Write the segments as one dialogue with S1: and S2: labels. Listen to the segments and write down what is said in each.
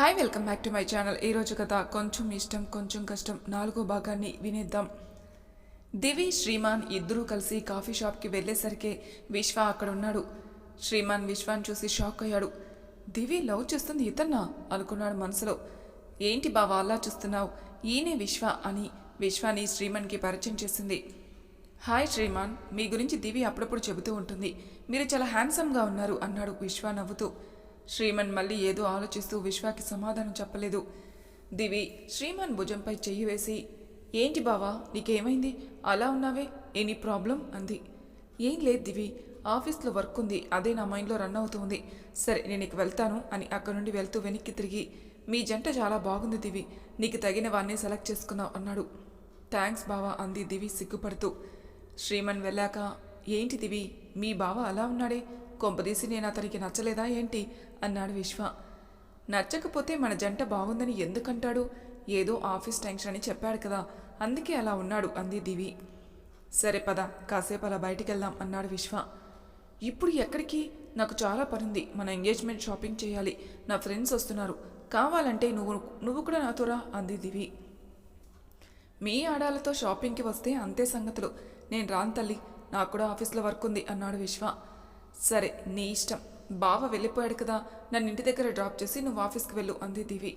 S1: Hi welcome back to my channel ఈరోజు కథ కొంచెం ఇష్టం కొంచెం కష్టం. నాలుగో భాగాన్ని వినేద్దాం. దివి శ్రీమాన్ ఇద్దరూ కలిసి కాఫీ షాప్కి వెళ్ళేసరికి విశ్వ అక్కడ ఉన్నాడు శ్రీమాన్ విశ్వాన్ చూసి షాక్ అయ్యాడు. దివి లవ్ చేస్తుంది ఇతన్నా? అనుకున్నాడు మనసులో. ఏంటి బావా అలా చూస్తున్నావు? ఈయనే విశ్వ అని విశ్వాని శ్రీమాన్కి పరిచయం చేసింది. హాయ్ శ్రీమాన్. మీ గురించి దివి అప్పుడప్పుడు చెబుతూ ఉంటుంది. మీరు చాలా హ్యాండ్సమ్గా ఉన్నారు అన్నాడు విశ్వ నవ్వుతూ. శ్రీమన్ మళ్ళీ ఏదో ఆలోచిస్తూ విశ్వాకి సమాధానం చెప్పలేదు. దివి శ్రీమాన్ భుజంపై చెయ్యి వేసి ఏంటి బావా నీకేమైంది? అలా ఉన్నావే? Any problem? అంది. ఏం లేదు దివి ఆఫీస్లో వర్క్ ఉంది అదే నా మైండ్లో రన్ అవుతుంది. సరే నేను ఇక వెళ్తాను అని అక్కడ నుండి వెళ్తూ వెనక్కి తిరిగి మీ జంట చాలా బాగుంది దివి నీకు తగిన వాడిని సెలెక్ట్ చేసుకున్నావు అన్నాడు. థ్యాంక్స్ బావా అంది దివి సిగ్గుపడుతూ. శ్రీమన్ వెళ్ళాక ఏంటి దివి మీ బావ అలా ఉన్నాడే? కొంపదీసి నేను అతనికి నచ్చలేదా ఏంటి? అన్నాడు విశ్వ. నచ్చకపోతే మన జంట బాగుందని ఎందుకంటాడు? ఏదో ఆఫీస్ టెన్షన్ అని చెప్పాడు కదా. అందుకే అలా ఉన్నాడు అంది దివి. సరే పద కాసేపు అలా బయటికి వెళ్దాం అన్నాడు విశ్వ. ఇప్పుడు ఎక్కడికి? నాకు చాలా పనుంది. మన ఎంగేజ్మెంట్ షాపింగ్ చేయాలి. నా ఫ్రెండ్స్ వస్తున్నారు. కావాలంటే నువ్వు నువ్వు కూడా నాతో రా అంది దివి. మీ ఆడాలతో షాపింగ్కి వస్తే అంతే సంగతులు. నేను రాను తల్లి. నాకు కూడా ఆఫీస్లో వర్క్ ఉంది అన్నాడు విశ్వ. సరే నీ ఇష్టం. బావ వెళ్ళిపోయాడు కదా నన్ను ఇంటి దగ్గర డ్రాప్ చేసి నువ్వు ఆఫీస్కి వెళ్ళు అంది దివి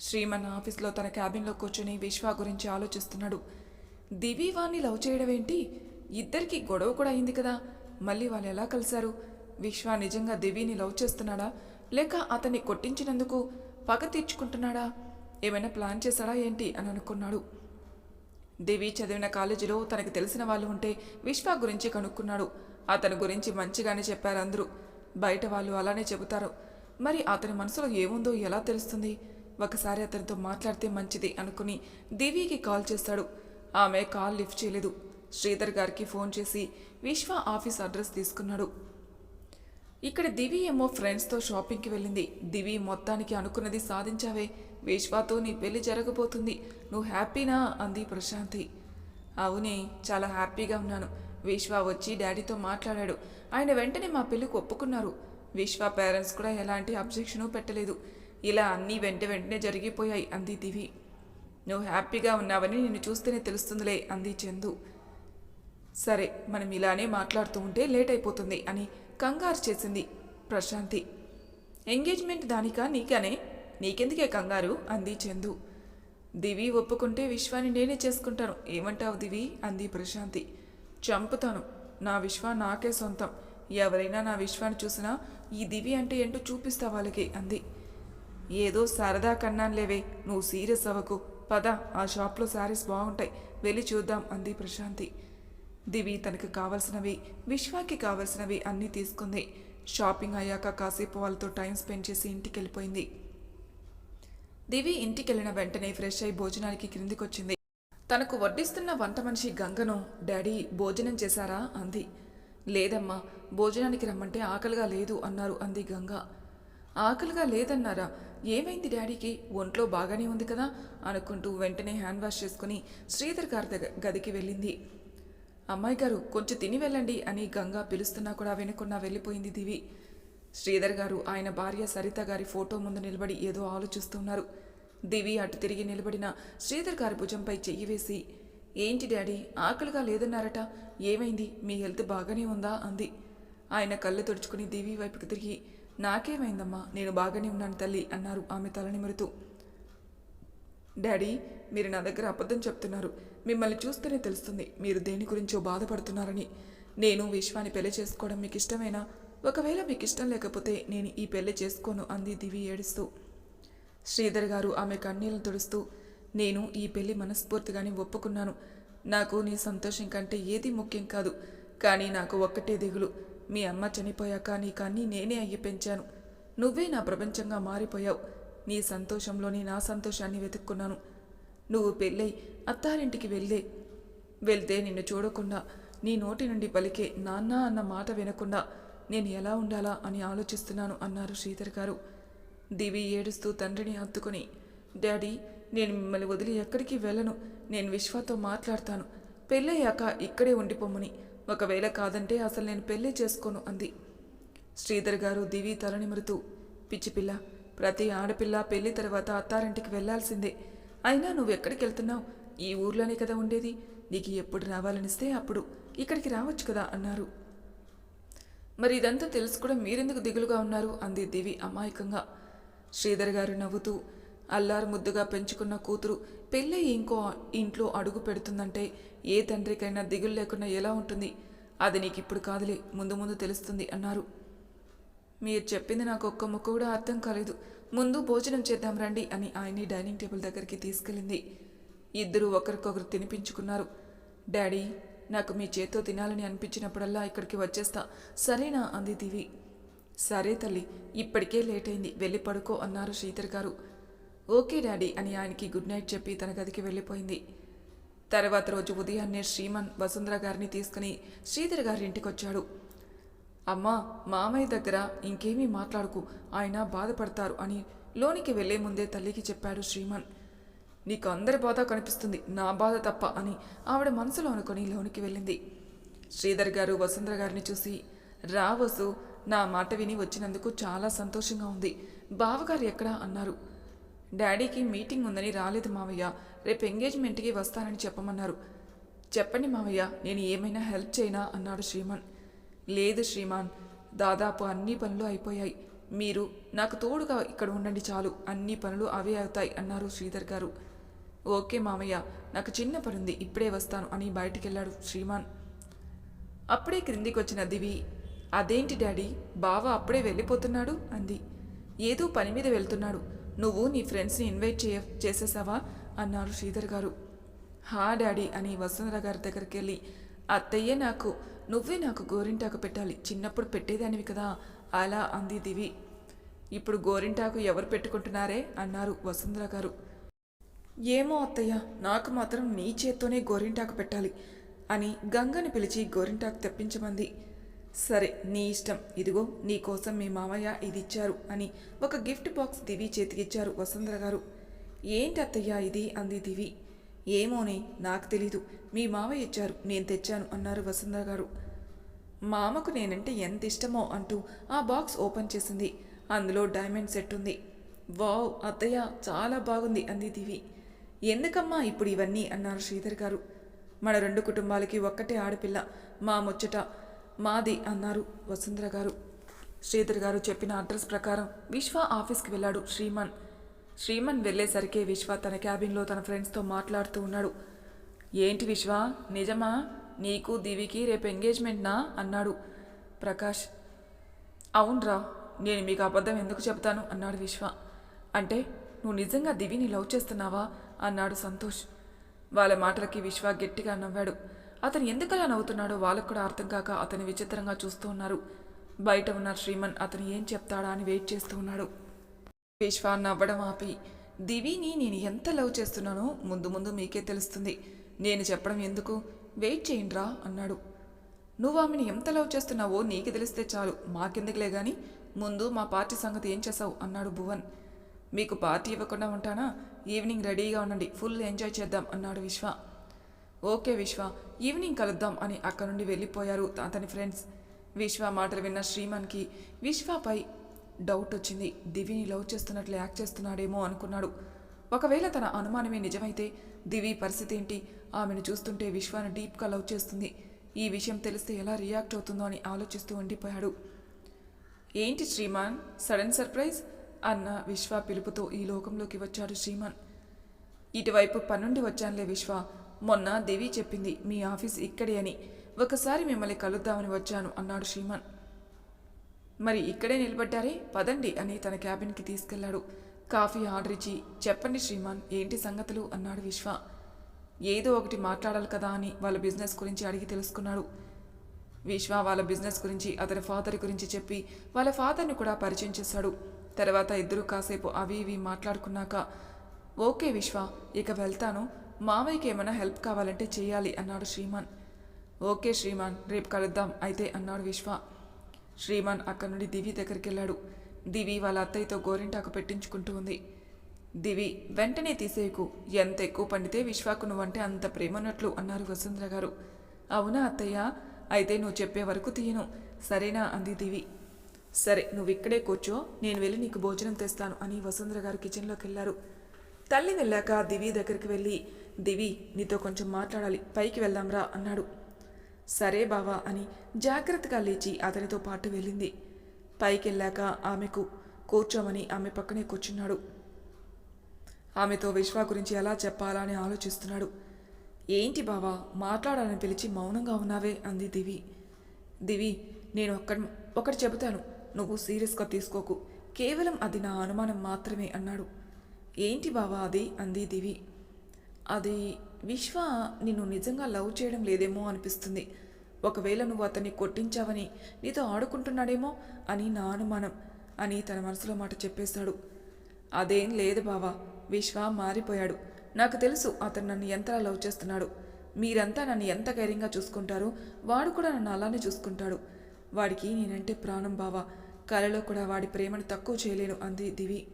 S1: శ్రీమన్ ఆఫీస్లో తన క్యాబిన్లో కూర్చుని విశ్వ గురించి ఆలోచిస్తున్నాడు. దివి వాణ్ణి లవ్ చేయడం ఏంటి ఇద్దరికి గొడవ కూడా అయింది కదా. మళ్ళీ వాళ్ళు ఎలా కలిశారు? విశ్వ నిజంగా దివిని లవ్ చేస్తున్నాడా? లేక అతన్ని కొట్టించినందుకు పగ తీర్చుకుంటున్నాడా? ఏమైనా ప్లాన్ చేశాడా ఏంటి అని అనుకున్నాడు. దివి చదివిన కాలేజీలో తనకు తెలిసిన వాళ్ళు ఉంటే విశ్వ గురించి కనుక్కున్నాడు. అతని గురించి మంచిగానే చెప్పారు అందరూ. బయట వాళ్ళు అలానే చెబుతారు. మరి అతని మనసులో ఏముందో ఎలా తెలుస్తుంది? ఒకసారి అతనితో మాట్లాడితే మంచిది అనుకుని దివికి కాల్ చేస్తాడు. ఆమె కాల్ లిఫ్ట్ చేయలేదు. శ్రీధర్ గారికి ఫోన్ చేసి విశ్వ ఆఫీస్ అడ్రస్ తీసుకున్నాడు. ఇక్కడ దివి ఏమో ఫ్రెండ్స్తో షాపింగ్కి వెళ్ళింది. దివి మొత్తానికి అనుకున్నది సాధించావే. విశ్వాతో నీ పెళ్ళి జరగబోతుంది. నువ్వు హ్యాపీనా అంది ప్రశాంతి. అవునే చాలా హ్యాపీగా ఉన్నాను. విశ్వ వచ్చి డాడీతో మాట్లాడాడు. ఆయన వెంటనే మా పెళ్ళికి ఒప్పుకున్నారు. విశ్వ పేరెంట్స్ కూడా ఎలాంటి అబ్జెక్షను పెట్టలేదు. ఇలా అన్నీ వెంట వెంటనే జరిగిపోయాయి అంది దివి. నువ్వు హ్యాపీగా ఉన్నావని నిన్ను చూస్తేనే తెలుస్తుందిలే అంది చందు. సరే మనం ఇలానే మాట్లాడుతూ ఉంటే లేట్ అయిపోతుంది అని కంగారు చేసింది ప్రశాంతి. ఎంగేజ్మెంట్ దానికా నీకనే? నీకెందుకే కంగారు? అంది చందు. దివి ఒప్పుకుంటే విశ్వాన్ని నేనే చేసుకుంటాను. ఏమంటావు దివి? అంది ప్రశాంతి. చంపుతాను. నా విశ్వ నాకే సొంతం. ఎవరైనా నా విశ్వాన్ని చూసినా ఈ దివి అంటే ఏంటో చూపిస్తా వాళ్ళకి అంది. ఏదో సరదా కన్నానులేవే నువ్వు సీరియస్ అవ్వకు. పద ఆ షాప్లో శారీస్ బాగుంటాయి. వెళ్ళి చూద్దాం అంది ప్రశాంతి. దివి తనకు కావలసినవి విశ్వాకి కావలసినవి అన్నీ తీసుకుంది. షాపింగ్ అయ్యాక కాసేపు వాళ్ళతో టైం స్పెండ్ చేసి ఇంటికి వెళ్ళిపోయింది దివి ఇంటికి వెళ్ళిన వెంటనే ఫ్రెష్ అయి భోజనానికి క్రిందికొచ్చింది. తనకు వడ్డిస్తున్న వంట మనిషి గంగను డాడీ భోజనం చేశారా? అంది. లేదమ్మా భోజనానికి రమ్మంటే ఆకలిగా లేదు అన్నారు అంది గంగ. ఆకలిగా లేదన్నారా? ఏమైంది డాడీకి? ఒంట్లో బాగానే ఉంది కదా? అనుకుంటూ వెంటనే హ్యాండ్ వాష్ చేసుకుని శ్రీధర్ గారి దగ్గర గదికి వెళ్ళింది. అమ్మాయి గారు కొంచెం తిని వెళ్ళండి అని గంగ పిలుస్తున్నా కూడా వినకుండా వెళ్ళిపోయింది దివి. శ్రీధర్ గారు ఆయన భార్య సరిత గారి ఫోటో ముందు నిలబడి ఏదో ఆలోచిస్తున్నారు దివి అటు తిరిగి నిలబడిన శ్రీధర్ గారి భుజంపై చెయ్యి వేసి ఏంటి డాడీ ఆకలిగా లేదన్నారట. ఏమైంది? మీ హెల్త్ బాగానే ఉందా? అంది. ఆయన కళ్ళు తుడుచుకుని దివి వైపుకి తిరిగి నాకేమైందమ్మా? నేను బాగానే ఉన్నాను తల్లి అన్నారు ఆమె తలనిమురుతూ డాడీ మీరు నా దగ్గర అబద్ధం చెప్తున్నారు. మిమ్మల్ని చూస్తేనే తెలుస్తుంది మీరు దేని గురించో బాధపడుతున్నారని. నేను విశ్వాన్ని పెళ్ళి చేసుకోవడం మీకు ఇష్టమేనా? ఒకవేళ మీకు ఇష్టం లేకపోతే నేను ఈ పెళ్ళి చేసుకోను అంది దివి ఏడుస్తూ. శ్రీధర్ గారు ఆమె కన్నీళ్ళు తుడుస్తూ నేను ఈ పెళ్ళి మనస్ఫూర్తిగానే ఒప్పుకున్నాను. నాకు నీ సంతోషం కంటే ఏది ముఖ్యం కాదు. కానీ నాకు ఒక్కటే దిగులు. మీ అమ్మ చనిపోయాక నీకన్నీ నేనే అయ్యి పెంచాను. నువ్వే నా ప్రపంచంగా మారిపోయావు. నీ సంతోషంలోని నా సంతోషాన్ని వెతుక్కున్నాను. నువ్వు పెళ్ళై అత్తారింటికి వెళ్ళే. వెళ్తే నిన్ను చూడకుండా నీ నోటి నుండి పలికే నాన్న అన్న మాట వినకుండా నేను ఎలా ఉండాలా అని ఆలోచిస్తున్నాను అన్నారు శ్రీధర్ గారు. దివి ఏడుస్తూ తండ్రిని హత్తుకుని డాడీ నేను మిమ్మల్ని వదిలి ఎక్కడికి వెళ్ళను. నేను విశ్వతో మాట్లాడతాను. పెళ్ళయ్యాక ఇక్కడే ఉండిపోమ్మని. ఒకవేళ కాదంటే అసలు నేను పెళ్ళి చేసుకోను అంది. శ్రీధర్ గారు దివి తలనిమురుతూ పిచ్చిపిల్ల ప్రతి ఆడపిల్ల పెళ్ళి తర్వాత అత్తారింటికి వెళ్ళాల్సిందే అయినా నువ్వు ఎక్కడికి వెళ్తున్నావు? ఈ ఊర్లోనే కదా ఉండేది. నీకు ఎప్పుడు రావాలనిస్తే అప్పుడు. ఇక్కడికి రావచ్చు కదా అన్నారు. మరి ఇదంతా తెలుసు కూడా మీరెందుకు దిగులుగా ఉన్నారు? అంది దివి అమాయకంగా. శ్రీధర్ గారు నవ్వుతూ అల్లారు ముద్దుగా పెంచుకున్న కూతురు పెళ్ళై ఇంకో ఇంట్లో అడుగు పెడుతుందంటే ఏ తండ్రికైనా దిగులు లేకుండా ఎలా ఉంటుంది? అది నీకు ఇప్పుడు కాదులే ముందు ముందు తెలుస్తుంది అన్నారు. మీరు చెప్పింది నాకు ఒక్క ముక్క కూడా అర్థం కాలేదు. ముందు భోజనం చేద్దాం రండి అని ఆయన్ని డైనింగ్ టేబుల్ దగ్గరికి తీసుకెళ్ళింది. ఇద్దరు ఒకరికొకరు తినిపించుకున్నారు. డాడీ నాకు మీ చేత్తో తినాలని అనిపించినప్పుడల్లా ఇక్కడికి వచ్చేస్తా సరేనా? అంది దివి. సరే తల్లి ఇప్పటికే లేట్ అయింది వెళ్ళి పడుకో అన్నారు శ్రీధర్ గారు. ఓకే డాడీ అని ఆయనకి గుడ్ నైట్ చెప్పి తన గదికి వెళ్ళిపోయింది. తర్వాత రోజు ఉదయాన్నే శ్రీమన్ వసుంధర గారిని తీసుకుని శ్రీధర్ గారి ఇంటికి వచ్చాడు అమ్మా మామయ్య దగ్గర ఇంకేమీ మాట్లాడుకు ఆయన బాధపడతారు అని లోనికి వెళ్ళే ముందే తల్లికి చెప్పాడు శ్రీమన్. నీకు అందరి బాధ కనిపిస్తుంది నా బాధ తప్ప అని ఆవిడ మనసులో అనుకుని లోనికి వెళ్ళింది. శ్రీధర్ గారు వసుంధర గారిని చూసి రా వసు నా మాట విని వచ్చినందుకు చాలా సంతోషంగా ఉంది. బావగారు ఎక్కడా? అన్నారు. డాడీకి మీటింగ్ ఉందని రాలేదు మావయ్య. రేపు ఎంగేజ్మెంట్కి వస్తానని చెప్పమన్నారు. చెప్పండి మావయ్య నేను ఏమైనా హెల్ప్ చేయనా? అన్నాడు శ్రీమాన్. లేదు శ్రీమాన్ దాదాపు అన్ని పనులు అయిపోయాయి. మీరు నాకు తోడుగా ఇక్కడ ఉండండి చాలు. అన్ని పనులు అవే అవుతాయి అన్నారు శ్రీధర్ గారు. ఓకే మామయ్య నాకు చిన్న పనుంది ఇప్పుడే వస్తాను అని బయటికెళ్ళాడు శ్రీమాన్. అప్పుడే క్రిందికి వచ్చిన దివి అదేంటి డాడీ? బావ అప్పుడే వెళ్ళిపోతున్నాడు అంది. ఏదో పని మీద వెళ్తున్నాడు. నువ్వు నీ ఫ్రెండ్స్ని ఇన్వైట్ చేయ చేసేసావా? అన్నారు శ్రీధర్ గారు. హా డాడీ అని వసుంధర గారి దగ్గరికి వెళ్ళి అత్తయ్యే నాకు నువ్వే నాకు గోరింటాకు పెట్టాలి. చిన్నప్పుడు పెట్టేదానివి కదా. అలా అంది దివి. ఇప్పుడు గోరింటాకు ఎవరు పెట్టుకుంటున్నారే? అన్నారు వసుంధర గారు. ఏమో అత్తయ్య నాకు మాత్రం నీ చేత్తోనే గోరింటాకు పెట్టాలి అని గంగని పిలిచి గోరింటాకు తెప్పించమంది. సరే నీ ఇష్టం. ఇదిగో నీ కోసం మీ మామయ్య ఇది ఇచ్చారు అని ఒక గిఫ్ట్ బాక్స్ దివి చేతికిచ్చారు వసుంధర గారు ఏంటి అత్తయ్య ఇది? అంది దివి. ఏమోనే నాకు తెలీదు. మీ మామయ్య ఇచ్చారు. నేను తెచ్చాను అన్నారు వసుంధర గారు మామకు నేనంటే ఎంత ఇష్టమో అంటూ ఆ బాక్స్ ఓపెన్ చేసింది. అందులో డైమండ్ సెట్ ఉంది. వావ్ అత్తయ్య చాలా బాగుంది అంది దివి. ఎందుకమ్మా ఇప్పుడు ఇవన్నీ? అన్నారు శ్రీధర్ గారు. మన రెండు కుటుంబాలకి ఒక్కటే ఆడపిల్ల. మా ముచ్చట మాది అన్నారు వసుంధర గారు. శ్రీధర్ గారు చెప్పిన అడ్రస్ ప్రకారం విశ్వ ఆఫీస్కి వెళ్ళాడు శ్రీమన్. శ్రీమన్ వెళ్ళేసరికి విశ్వ తన క్యాబిన్లో తన ఫ్రెండ్స్తో మాట్లాడుతూ ఉన్నాడు. ఏంటి విశ్వ? నిజమా? నీకు దివికి రేపు ఎంగేజ్మెంట్నా? అన్నాడు ప్రకాష్. అవునరా నేను మీకు అబద్ధం ఎందుకు చెప్తాను అన్నాడు విశ్వ. అంటే నువ్వు నిజంగా దివిని లవ్ చేస్తున్నావా? అన్నాడు సంతోష్. వాళ్ళ మాటలకి విశ్వ గట్టిగా నవ్వాడు. అతను ఎందుకలా నవ్వుతున్నాడో వాళ్ళకు కూడా అర్థం కాక అతను విచిత్రంగా చూస్తూ ఉన్నారు. బయట ఉన్న శ్రీమన్ అతను ఏం చెప్తాడా అని వెయిట్ చేస్తూ ఉన్నాడు. విశ్వ నవ్వడం ఆపి దివిని నేను ఎంత లవ్ చేస్తున్నానో ముందు ముందు మీకే తెలుస్తుంది. నేను చెప్పడం ఎందుకు? వెయిట్ చేయండిరా అన్నాడు. నువ్వు ఆమెను ఎంత లవ్ చేస్తున్నావో నీకు తెలిస్తే చాలు. మాకెందుకులే గాని ముందు మా పార్టీ సంగతి ఏం చేసావు అన్నాడు భువన్. మీకు పార్టీ ఇవ్వకుండా ఉంటానా? ఈవినింగ్ రెడీగా ఉండండి. ఫుల్ ఎంజాయ్ చేద్దాం అన్నాడు విశ్వ. ఓకే విశ్వ ఈవినింగ్ కలుద్దాం అని అక్కడి నుండి వెళ్ళిపోయారు అతని ఫ్రెండ్స్. విశ్వ మాటలు విన్న శ్రీమాన్కి విశ్వపై డౌట్ వచ్చింది. దివిని లవ్ చేస్తున్నట్లు యాక్ట్ చేస్తున్నాడేమో అనుకున్నాడు. ఒకవేళ తన అనుమానమే నిజమైతే దివి పరిస్థితి ఏంటి? ఆమెను చూస్తుంటే విశ్వాన్ని డీప్గా లవ్ చేస్తుంది. ఈ విషయం తెలిస్తే ఎలా రియాక్ట్ అవుతుందో అని ఆలోచిస్తూ ఉండిపోయాడు. ఏంటి శ్రీమాన్? Sudden surprise? అన్న విశ్వ పిలుపుతో ఈ లోకంలోకి వచ్చాడు శ్రీమాన్. ఇటువైపు పనుండి వచ్చానులే విశ్వ. మొన్న దేవి చెప్పింది మీ ఆఫీస్ ఇక్కడే అని. ఒకసారి మిమ్మల్ని కలుద్దామని వచ్చాను అన్నాడు శ్రీమాన్. మరి ఇక్కడే నిలబడ్డారే? పదండి అని తన క్యాబిన్కి తీసుకెళ్ళాడు కాఫీ ఆర్డర్ ఇచ్చి చెప్పండి శ్రీమాన్ ఏంటి సంగతులు? అన్నాడు విశ్వ. ఏదో ఒకటి మాట్లాడాలి కదా అని వాళ్ళ బిజినెస్ గురించి అడిగి తెలుసుకున్నాడు. విశ్వ వాళ్ళ బిజినెస్ గురించి అతని ఫాదర్ గురించి చెప్పి వాళ్ళ ఫాదర్ని కూడా పరిచయం చేశాడు. తర్వాత ఇద్దరు కాసేపు అవి ఇవి మాట్లాడుకున్నాక ఓకే విశ్వ ఇక వెళ్తాను. మావయ్యకి ఏమైనా హెల్ప్ కావాలంటే చేయాలి అన్నాడు శ్రీమాన్. ఓకే శ్రీమాన్ రేపు కలుద్దాం అయితే అన్నాడు విశ్వ. శ్రీమాన్ అక్కడి నుండి దివి దగ్గరికి వెళ్ళాడు. దివి వాళ్ళ అత్తయ్యతో గోరింటాకు పెట్టించుకుంటూ ఉంది. దివి వెంటనే తీసేయకు ఎంత ఎక్కువ పండితే విశ్వాకు నువ్వంటే అంత ప్రేమన్నట్లు అన్నారు వసుంధర గారు. అవునా అత్తయ్య? అయితే నువ్వు చెప్పే వరకు తీయను. సరేనా? అంది దివి. సరే నువ్వు ఇక్కడే కూర్చో నేను వెళ్ళి నీకు భోజనం తెస్తాను అని వసుంధర గారు కిచెన్లోకి వెళ్ళారు. తల్లి వెళ్ళాక దివి దగ్గరికి వెళ్ళి దివి నీతో కొంచెం మాట్లాడాలి. పైకి వెళ్దాంరా అన్నాడు. సరే బావా అని జాగ్రత్తగా లేచి అతనితో పాటు వెళ్ళింది. పైకి వెళ్ళాక ఆమెకు కూర్చోమని ఆమె పక్కనే కూర్చున్నాడు. ఆమెతో విశ్వ గురించి ఎలా చెప్పాలా అని ఆలోచిస్తున్నాడు. ఏంటి బావా మాట్లాడాలని పిలిచి మౌనంగా ఉన్నావే అంది దివి. దివి నేను ఒక్క ఒకటి చెబుతాను. నువ్వు సీరియస్గా తీసుకోకు. కేవలం అది నా అనుమానం మాత్రమే అన్నాడు. ఏంటి బావా అది? అంది దివి. అది విశ్వ నిన్ను నిజంగా లవ్ చేయడం లేదేమో అనిపిస్తుంది. ఒకవేళ నువ్వు అతన్ని కొట్టించావని నీతో ఆడుకుంటున్నాడేమో అని నా అనుమానం అని తన మనసులో మాట చెప్పేశాడు అదేం లేదు బావా విశ్వ మారిపోయాడు. నాకు తెలుసు అతను నన్ను ఎంత లవ్ చేస్తున్నాడు. మీరంతా నన్ను ఎంత ధైర్యంగా చూసుకుంటారో వాడు కూడా నన్ను అలానే చూసుకుంటాడు. వాడికి నేనంటే ప్రాణం బావా కలలో కూడా వాడి ప్రేమను తక్కువ చేయలేను అంది దివి.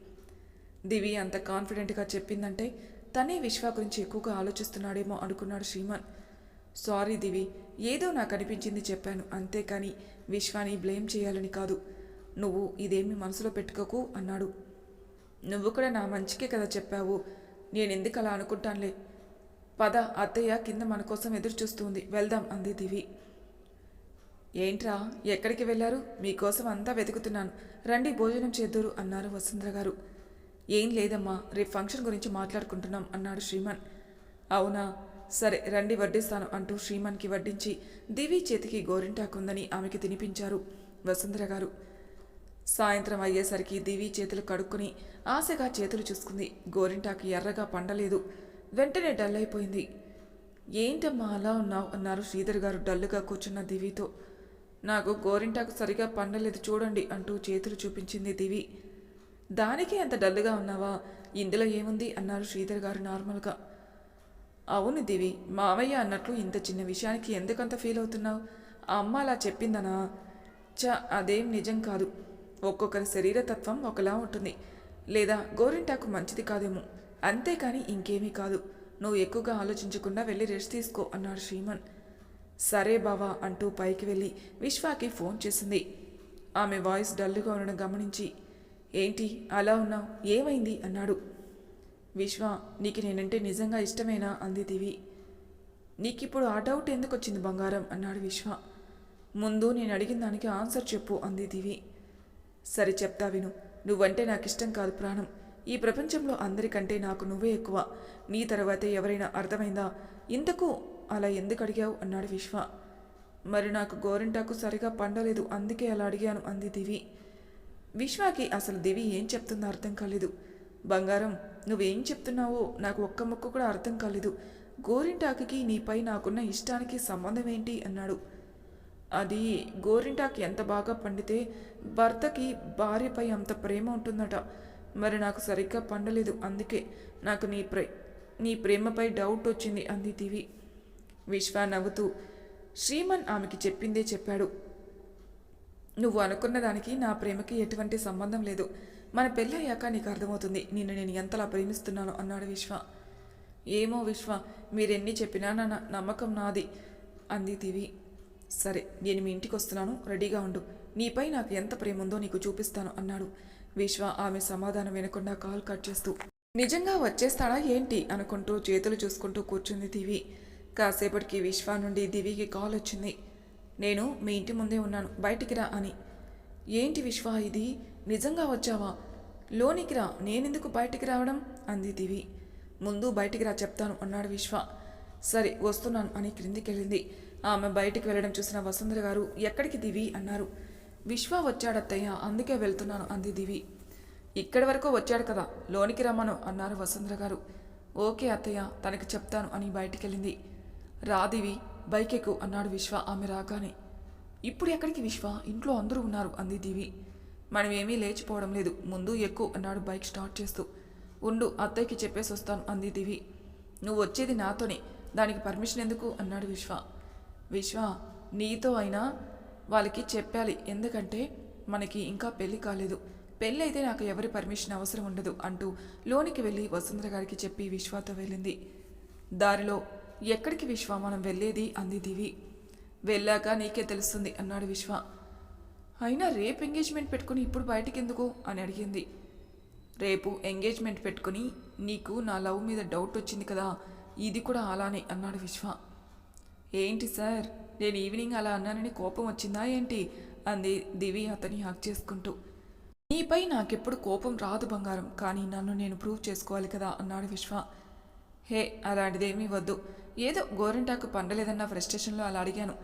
S1: దివి అంత కాన్ఫిడెంట్గా చెప్పిందంటే తనే విశ్వ గురించి ఎక్కువగా ఆలోచిస్తున్నాడేమో అనుకున్నాడు శ్రీమాన్. సారీ దివి ఏదో నాకు అనిపించింది చెప్పాను అంతేకాని విశ్వాని బ్లేమ్ చేయాలని కాదు. నువ్వు ఇదేమి మనసులో పెట్టుకోకు అన్నాడు. నువ్వు కూడా నా మంచికే కదా చెప్పావు నేను ఎందుకు అలా అనుకుంటానులే. పద అత్తయ్య కింద మన కోసం ఎదురు చూస్తుంది వెళ్దాం అంది దివి. ఏంట్రా ఎక్కడికి వెళ్ళారు? మీకోసం అంతా వెతుకుతున్నాను. రండి భోజనం చేద్దురు అన్నారు వసుంధర గారు. ఏం లేదమ్మా రేపు ఫంక్షన్ గురించి మాట్లాడుకుంటున్నాం అన్నాడు శ్రీమన్. అవునా? సరే రండి వడ్డిస్తాను అంటూ శ్రీమన్కి వడ్డించి దివి చేతికి గోరింటాకుందని ఆమెకి తినిపించారు వసుంధర గారు. సాయంత్రం అయ్యేసరికి దివి చేతులు కడుక్కుని ఆశగా చేతులు చూసుకుంది. గోరింటాకు ఎర్రగా పండలేదు. వెంటనే డల్ అయిపోయింది. ఏంటమ్మా అలా ఉన్నావు? అన్నారు శ్రీధర్ గారు డల్లుగా కూర్చున్న దివితో. నాకు గోరింటాకు సరిగా పండలేదు చూడండి అంటూ చేతులు చూపించింది దివి. దానికి అంత డల్లుగా ఉన్నావా? ఇందులో ఏముంది? అన్నారు శ్రీధర్ గారు నార్మల్గా. అవును దివి మావయ్య అన్నట్లు ఇంత చిన్న విషయానికి ఎందుకంత ఫీల్ అవుతున్నావు? ఆ అమ్మ అలా చెప్పిందనా? చ అదేం నిజం కాదు. ఒక్కొక్కరి శరీరతత్వం ఒకలా ఉంటుంది. లేదా గోరింటాకు మంచిది కాదేమో. అంతేకాని ఇంకేమీ కాదు. నువ్వు ఎక్కువగా ఆలోచించకుండా వెళ్ళి రెస్ట్ తీసుకో అన్నాడు శ్రీమన్. సరే బావా అంటూ పైకి వెళ్ళి విశ్వాకి ఫోన్ చేసింది. ఆమె వాయిస్ డల్గా ఉండడం గమనించి ఏంటి అలా ఉన్నావు? ఏమైంది? అన్నాడు. విశ్వ నీకు నేనంటే నిజంగా ఇష్టమేనా? అంది దివి. నీకిప్పుడు ఆ డౌట్ ఎందుకు వచ్చింది బంగారం? అన్నాడు విశ్వ. ముందు నేను అడిగిన దానికి ఆన్సర్ చెప్పు అంది దివి. సరే చెప్తా విను. నువ్వంటే నాకు ఇష్టం కాదు ప్రాణం. ఈ ప్రపంచంలో అందరికంటే నాకు నువ్వే ఎక్కువ. నీ తర్వాతే ఎవరైనా అర్థమైందా? ఇంతకు అలా ఎందుకు అడిగావు? అన్నాడు విశ్వ. మరి నాకు గోరింటాకు సరిగా పండలేదు అందుకే అలా అడిగాను అంది దివి. విశ్వాకి అసలు దివి ఏం చెప్తుందో అర్థం కాలేదు. బంగారం నువ్వేం చెప్తున్నావో నాకు ఒక్క ముక్క కూడా అర్థం కాలేదు. గోరింటాకుకి నీపై నాకున్న ఇష్టానికి సంబంధం ఏంటి అన్నాడు. అది గోరింటాకు ఎంత బాగా పండితే భర్తకి భార్యపై అంత ప్రేమ ఉంటుందట. మరి నాకు సరిగ్గా పండలేదు అందుకే నాకు నీ ప్రే నీ ప్రేమపై డౌట్ వచ్చింది అంది దివి. విశ్వ నవ్వుతూ శ్రీమన్ ఆమెకి చెప్పిందే చెప్పాడు. నువ్వు అనుకున్న దానికి నా ప్రేమకి ఎటువంటి సంబంధం లేదు. మన పెళ్ళయ్యాక నీకు అర్థమవుతుంది. నిన్ను నేను ఎంతలా ప్రేమిస్తున్నాను అన్నాడు విశ్వ. ఏమో విశ్వ మీరెన్ని చెప్పినా నా నా నమ్మకం నాది అంది దివి సరే నేను మీ ఇంటికి వస్తున్నాను. రెడీగా ఉండు. నీపై నాకు ఎంత ప్రేమ ఉందో నీకు చూపిస్తాను అన్నాడు విశ్వ ఆమె సమాధానం వినకుండా కాల్ కట్ చేస్తూ. నిజంగా వచ్చేస్తాడా ఏంటి? అనుకుంటూ చేతులు చూసుకుంటూ కూర్చుంది దివి కాసేపటికి విశ్వ నుండి దివికి కాల్ వచ్చింది. నేను మీ ఇంటి ముందే ఉన్నాను. బయటికి రా అని. ఏంటి విశ్వ ఇది? నిజంగా వచ్చావా? లోనికి రా. నేనెందుకు బయటికి రావడం? అంది దివి. ముందు బయటికి రా చెప్తాను అన్నాడు విశ్వ. సరే వస్తున్నాను అని క్రిందికి వెళ్ళింది ఆమె బయటికి వెళ్ళడం చూసిన వసుంధర గారు ఎక్కడికి దివి? అన్నారు. విశ్వ వచ్చాడత్తయ్య అందుకే వెళ్తున్నాను అంది దివి. ఇక్కడి వరకు వచ్చాడు కదా లోనికి రమ్మను అన్నారు వసుంధర గారు. ఓకే అత్తయ్య తనకి చెప్తాను అని బయటికి వెళ్ళింది రాదివి బైక్ ఎక్కు అన్నాడు విశ్వ ఆమె రాగానే. ఇప్పుడు ఎక్కడికి విశ్వ? ఇంట్లో అందరూ ఉన్నారు అంది దివి. మనమేమీ లేచిపోవడం లేదు. ముందు ఎక్కు అన్నాడు బైక్ స్టార్ట్ చేస్తూ. ఉండు అత్తయ్యకి చెప్పేసి వస్తాను అంది దివి. నువ్వు వచ్చేది నాతోనే. దానికి పర్మిషన్ ఎందుకు? అన్నాడు విశ్వ. విశ్వ నీతో అయినా వాళ్ళకి చెప్పాలి. ఎందుకంటే మనకి ఇంకా పెళ్ళి కాలేదు. పెళ్ళి అయితే నాకు ఎవరి పర్మిషన్ అవసరం ఉండదు అంటూ లోనికి వెళ్ళి వసుంధర గారికి చెప్పి విశ్వతో వెళ్ళింది. దారిలో ఎక్కడికి విశ్వ? మనం వెళ్ళేది అంది దివి. వెళ్ళాక నీకే తెలుస్తుంది అన్నాడు విశ్వ. అయినా రేపు ఎంగేజ్మెంట్ పెట్టుకుని ఇప్పుడు బయటికి ఎందుకు అని అడిగింది. రేపు ఎంగేజ్మెంట్ పెట్టుకుని నీకు నా లవ్ మీద డౌట్ వచ్చింది కదా ఇది కూడా అలానే అన్నాడు విశ్వ. ఏంటి సార్ నేను ఈవినింగ్ అలా అన్నానని కోపం వచ్చిందా ఏంటి? అంది దివి అతని హక్ చేసుకుంటూ. నీపై నాకెప్పుడు కోపం రాదు బంగారం కానీ నన్ను నేను ప్రూవ్ చేసుకోవాలి కదా అన్నాడు విశ్వ. హే అలాంటిదేమీ వద్దు. ఏదో గోరింటాకు పండలేదన్న ఫ్రస్ట్రేషన్లో అలా అడిగాను.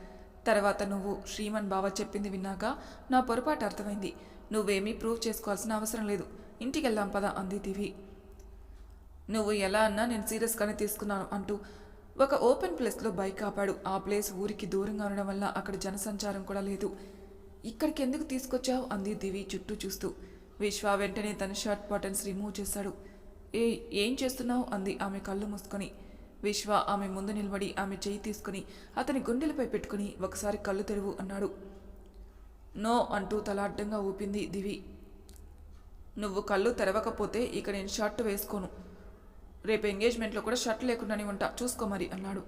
S1: తర్వాత నువ్వు శ్రీమన్ బావ చెప్పింది విన్నాక నా పొరపాటు అర్థమైంది. నువ్వేమీ ప్రూవ్ చేసుకోవాల్సిన అవసరం లేదు. ఇంటికి వెళ్దాం పదా అంది దివి నువ్వు ఎలా అన్నా నేను సీరియస్గానే తీసుకున్నాను అంటూ ఒక ఓపెన్ ప్లేస్లో బైక్ ఆపాడు. ఆ ప్లేస్ ఊరికి దూరంగా ఉండడం వల్ల అక్కడ జనసంచారం కూడా లేదు. ఇక్కడికి ఎందుకు తీసుకొచ్చావు? అంది దివి చుట్టూ చూస్తూ. విశ్వ వెంటనే తన షర్ట్ బటన్స్ రిమూవ్ చేశాడు. ఏ ఏం చేస్తున్నావు? అంది ఆమె కళ్ళు మూసుకొని. విశ్వ ఆమె ముందు నిలబడి ఆమె చేయి తీసుకుని అతని గుండెలపై పెట్టుకుని ఒకసారి కళ్ళు తెరువు అన్నాడు. నో అంటూ తల అడ్డంగా ఊపింది దివి. నువ్వు కళ్ళు తెరవకపోతే ఇక నేను షర్ట్ వేసుకోను. రేపు ఎంగేజ్మెంట్లో కూడా షర్ట్ లేకుండానే ఉంటా చూసుకో మరి అన్నాడు.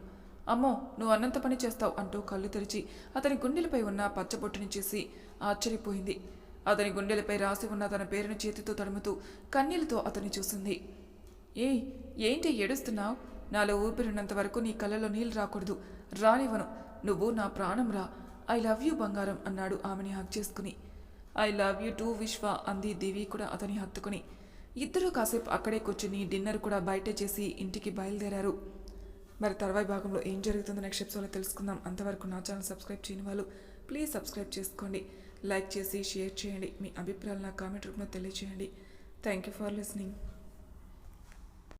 S1: అమ్మో నువ్వు అన్నంత పని చేస్తావు అంటూ కళ్ళు తెరిచి అతని గుండెలపై ఉన్న పచ్చబొట్టుని చూసి ఆశ్చర్యపోయింది. అతని గుండెలపై రాసి ఉన్న తన పేరును చేతితో తడుముతూ కన్నీళ్ళతో అతన్ని చూసింది. ఏ ఏంటి ఏడుస్తున్నావు? నాలో ఊపిరినంత వరకు నీ కళ్ళలో నీళ్ళు రాకూడదు. రానివ్వను. నువ్వు నా ప్రాణం రా. ఐ లవ్ యూ బంగారం అన్నాడు ఆమెని హక్ చేసుకుని. ఐ లవ్ యూ టూ విశ్వ అంది దివి కూడా అతని హత్తుకుని. ఇద్దరూ కాసేపు అక్కడే కూర్చుని డిన్నర్ కూడా బయట చేసి ఇంటికి బయలుదేరారు. మరి తర్వాయి భాగంలో ఏం జరుగుతుందో నెక్స్ట్ ఎపిసోడ్లో తెలుసుకుందాం. అంతవరకు నా ఛానల్ సబ్స్క్రైబ్ చేయని వాళ్ళు ప్లీజ్ సబ్స్క్రైబ్ చేసుకోండి. లైక్ చేసి షేర్ చేయండి. మీ అభిప్రాయాలు నా కామెంట్ రూపంలో తెలియజేయండి థ్యాంక్ యూ ఫర్ లిసనింగ్.